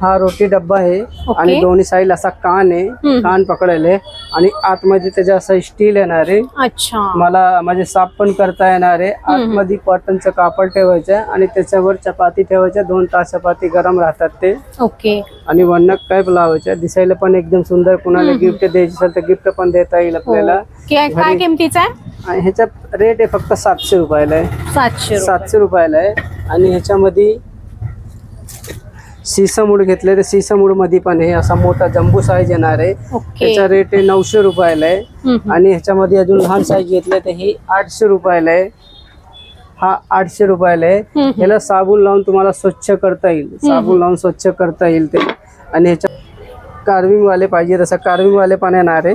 हा रोटी डब्बा आहे. आणि दोन्ही साईड असा कान आहे. कान पकडायला आहे. आणि आतमध्ये त्याच्या असं स्टील येणार आहे. अच्छा. मला म्हणजे साफ पण करता येणार आहे. आतमध्ये कॉटनचं कापड ठेवायचं आणि त्याच्यावर चपाती ठेवायच्या. दोन तास चपाती गरम राहतात ते. ओके. आणि वन्नक टाईप लावायच्या. दिसायला पण एकदम सुंदर. कुणाला गिफ्ट द्यायची असेल तर गिफ्ट पण देता येईल आपल्याला. काय किमतीचा आहे? ह्याचा रेट आहे फक्त सातशे रुपयाला आहे. सातशे सातशे रुपयाला आहे. आणि ह्याच्यामध्ये सीसमूड घेतले तर सीसमूडमध्ये पण हे असा मोठा जम्बू साईज येणार आहे. त्याचा रेट आहे नऊशे रुपयाला आहे. आणि ह्याच्यामध्ये अजून लहान साईज घेतले तर ही आठशे रुपयाला आहे. हा आठशे रुपयाला आहे. ह्याला साबण लावून तुम्हाला स्वच्छ करता येईल. साबण लावून स्वच्छ करता येईल ते. आणि ह्याच्या कार्विंग वाले पाहिजे तसं कार्विंग वाले पण येणार आहे.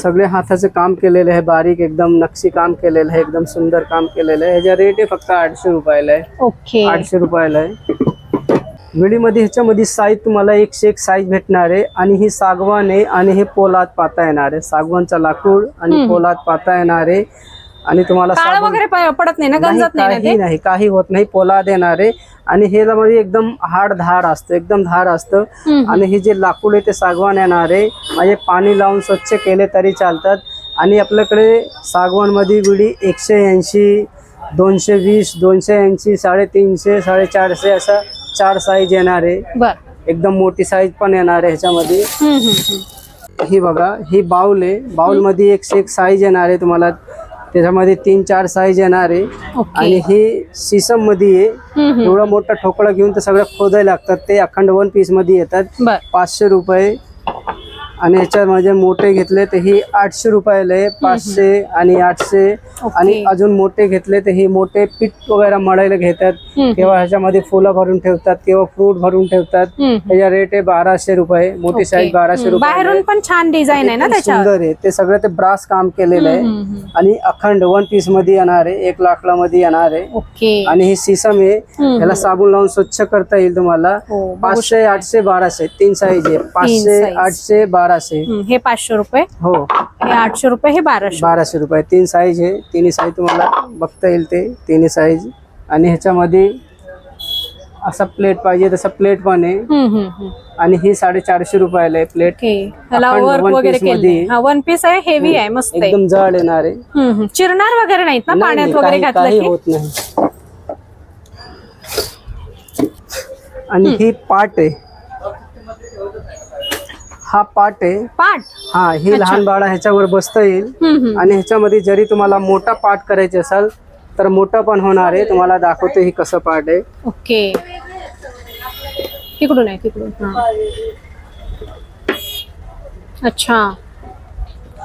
सगळे हाताचं काम केलेलं आहे. बारीक एकदम नक्षी काम केलेलं आहे. एकदम सुंदर काम केलेलं आहे. ह्याचा रेट आहे फक्त आठशे रुपयाला आहे. आठशे रुपयाला आहे. विडीमध्ये ह्याच्यामध्ये साईज तुम्हाला एकशे एक साईज भेटणार आहे. आणि ही सागवान आहे आणि हे पोलाद पाता येणार आहे. सागवानचा लाकूड आणि पोलाद पाता येणार आहे. आणि तुम्हाला काळं वगैरे पडत नाही ना? नाही, गंजत नाही ना काही ते? नाही काही होत नाही. पोलाद येणार आहे. आणि हे मध्ये एकदम हाड धार असतं एकदम धार असतं. आणि हे जे लाकूड आहे ते सागवान येणार आहे. म्हणजे पाणी लावून स्वच्छ केले तरी चालतात. आणि आपल्याकडे सागवानमध्ये विडी एकशे ऐंशी दोनशे वीस दोनशे ऐंशी साडेतीनशे साडेचारशे असं चार साईज येणार आहे. बर. एकदम मोठी साईज पण येणार आहे ह्याच्यामध्ये. हम्म, हम्म, हम्म. ही बघा ही बाउल आहे. बाउलमध्ये एकशे एक साईज येणार आहे तुम्हाला. त्याच्यामध्ये तीन चार साईज येणार आहे. ओके. आणि ही सीसममध्ये आहे. हम्म, हम्म. एवढा मोठा ठोकळा घेऊन तर सगळं खोदायला लागतात. ते अखंड वन पीसमध्ये येतात. बर. पाचशे रुपये आणि ह्याच्यामध्ये मोठे घेतले तर ही आठशे रुपयाला आहे पाचशे आणि आठशे. आणि अजून मोठे घेतले तर हे मोठे पीठ वगैरे मळायला घेतात. किंवा ह्याच्यामध्ये फुलं भरून ठेवतात किंवा फ्रूट भरून ठेवतात. त्याच्या रेट आहे बाराशे रुपये मोठी. साईज बाराशे. रुपये बाहेरून पण छान डिझाईन आहे ना सुंदर आहे ते सगळं ते ब्रास काम केलेलं आहे. आणि अखंड वन पीसमध्ये येणार आहे एक लाकडा मध्ये येणार आहे ओके आणि हे सीसम आहे हम्म. याला साबण लावून स्वच्छ करता येईल तुम्हाला हो, पाचशे आठशे बाराशे तीन साईज आहे पाचशे. आठशे बाराशे. हे पाचशे रुपये. हो. हे आठशे रुपये हे बाराशे. बाराशे रुपये. तीन साईज आहे. तिन्ही साईज तुम्हाला बघता येईल ते. तिन्ही साईज आणि ह्याच्यामध्ये असा प्लेट पाहिजे तसा प्लेट पण आहे. आणि ही साडेचारशे रुपयाला आहे प्लेट. हा वन पीस आहे हेवी आहे मस्त एकदम जड येणार आहे. चिरणार वगैरे नाहीत ना पाण्यात वगैरे घातलं होत नाही. आणि ही पाट आहे. हा पाट आहे. पाठ हा ही लहान बाळा ह्याच्यावर बसता येईल. आणि ह्याच्यामध्ये जरी तुम्हाला मोठा पाठ करायचे असेल तर मोठा पण होणार आहे. तुम्हाला दाखवतो ही कसं पाठ आहे. ओके. तिकडून आहे तिकडून. हा. अच्छा.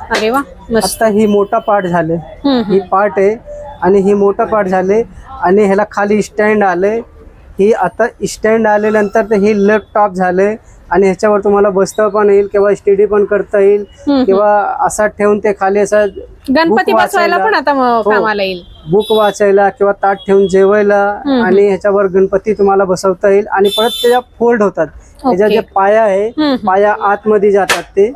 अरे वा आता ही मोठा पाठ झाले. ही. पाठ आहे आणि ही मोठा पाठ झाले आणि ह्याला खाली स्टँड आले ही आता स्टँड आल्यानंतर तर ही लेफ्ट टॉप झाले आणि ह्याच्यावर तुम्हाला बसता पण येईल किंवा स्टडी पण करता येईल. किंवा असा ठेवून ते खाली असं गणपती बसवायला वाचायला- पण आता हो. कामाला येईल बुक वाचायला किंवा ताट ठेवून जेवायला. आणि ह्याच्यावर गणपती तुम्हाला बसवता येईल आणि परत त्याच्या फोल्ड होतात त्याच्या. जे पाया आहे. पाया आतमध्ये जातात ते.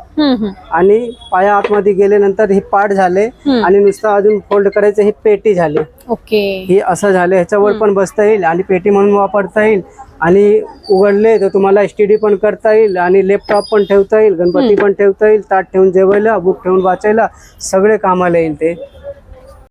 आणि पाया आतमध्ये गेल्यानंतर हे पाठ झाले. आणि नुसतं अजून फोल्ड करायचं हे पेटी झाले ओके हे असं झालं ह्याच्यावर पण बसता येईल आणि पेटी म्हणून वापरता येईल आणि उघडले तर तुम्हाला एस टी डी पण करता येईल आणि लॅपटॉप पण ठेवता येईल गणपती पण ठेवता येईल ताट ठेवून जेवायला बुक ठेवून वाचायला सगळे कामाला येईल ते.